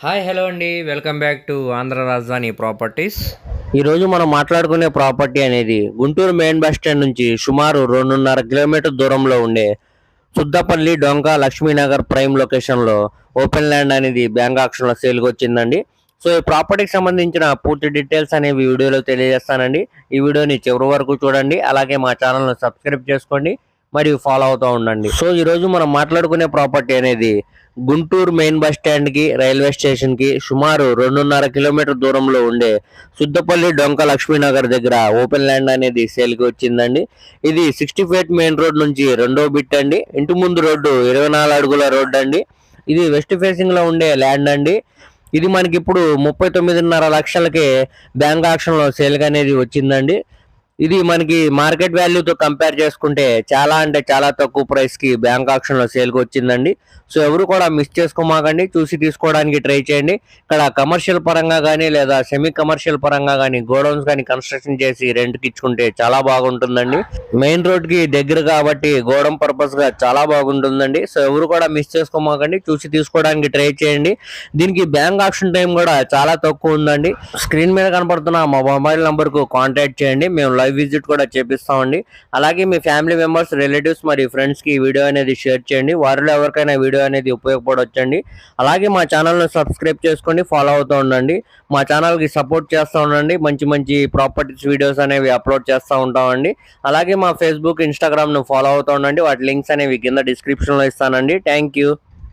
Hi hello అండి. Welcome back to Andhra Rajadhani properties. ఈరోజు మనం మాట్లాడుకునే ప్రాపర్టీ అనేది గుంటూరు మెయిన్ బస్ స్టాండ్ నుంచి సుమారు రెండున్నర కిలోమీటర్ దూరంలో ఉండే సుద్దపల్లి డొంక లక్ష్మీనగర్ ప్రైమ్ లొకేషన్లో ఓపెన్ ల్యాండ్ అనేది బ్యాంక్ ఆక్షన్లో సేల్కి వచ్చిందండి. సో ఈ ప్రాపర్టీకి సంబంధించిన పూర్తి డీటెయిల్స్ అనేవి వీడియోలో తెలియజేస్తానండి. ఈ వీడియోని చివరి వరకు చూడండి. అలాగే మా ఛానల్ను సబ్స్క్రైబ్ చేసుకోండి. మరియు ఫాలో అవుతూ ఉండండి. సో ఈరోజు మనం మాట్లాడుకునే ప్రాపర్టీ అనేది గుంటూరు మెయిన్ బస్ స్టాండ్కి రైల్వే స్టేషన్కి సుమారు రెండున్నర కిలోమీటర్ దూరంలో ఉండే సుద్దపల్లి డొంక లక్ష్మీనగర్ దగ్గర ఓపెన్ ల్యాండ్ అనేది సేల్కి వచ్చిందండి. ఇది సిక్స్టీ ఫైట్ మెయిన్ రోడ్ నుంచి రెండో బిట్ అండి. ఇంటి ముందు రోడ్డు ఇరవై నాలుగు అడుగుల రోడ్డు అండి. ఇది వెస్ట్ ఫేసింగ్లో ఉండే ల్యాండ్ అండి. ఇది మనకి ఇప్పుడు ముప్పై తొమ్మిదిన్నర లక్షలకి బ్యాంక్ ఆక్షన్లో సేల్ అనేది వచ్చిందండి. ఇది మనకి మార్కెట్ వాల్యూతో కంపేర్ చేసుకుంటే చాలా అంటే చాలా తక్కువ ప్రైస్కి బ్యాంక్ ఆప్షన్లో లో సేల్కి వచ్చిందండి. సో ఎవరు కూడా మిస్ చేసుకోమాకండి. చూసి తీసుకోవడానికి ట్రై చేయండి. ఇక్కడ కమర్షియల్ పరంగా కానీ లేదా సెమీ కమర్షియల్ పరంగా కానీ గోడౌన్స్ కానీ కన్స్ట్రక్షన్ చేసి రెంట్కి ఇచ్చుకుంటే చాలా బాగుంటుందండి. మెయిన్ రోడ్కి దగ్గర కాబట్టి గోడౌన్ పర్పస్గా చాలా బాగుంటుందండి. సో ఎవరు కూడా మిస్ చేసుకోమాకండి. చూసి తీసుకోవడానికి ట్రై చేయండి. దీనికి బ్యాంక్ ఆప్షన్ టైం కూడా చాలా తక్కువ ఉందండి. స్క్రీన్ మీద కనపడుతున్న మా మొబైల్ నంబర్కు కాంటాక్ట్ చేయండి. మేము లైవ్ విజిట్ కూడా చేపిస్తామండి. అలాగే మీ ఫ్యామిలీ మెంబర్స్ రిలేటివ్స్ మరియు ఫ్రెండ్స్కి ఈ వీడియో అనేది షేర్ చేయండి. వారిలో ఎవరికైనా వీడియో అనేది ఉపయోగపడవచ్చండి అలాగే మా ఛానల్ను సబ్స్క్రైబ్ చేసుకోండి ఫాలో అవుతూ ఉండండి. మా ఛానల్కి సపోర్ట్ చేస్తూ ఉండండి. మంచి మంచి ప్రాపర్టీస్ వీడియోస్ అనేవి అప్లోడ్ చేస్తూ ఉంటామండి. అలాగే మా ఫేస్బుక్ ఇన్స్టాగ్రామ్ను ఫాలో అవుతూ ఉండండి. వాటి లింక్స్ అనేవి కింద డిస్క్రిప్షన్లో ఇస్తానండి. Thank you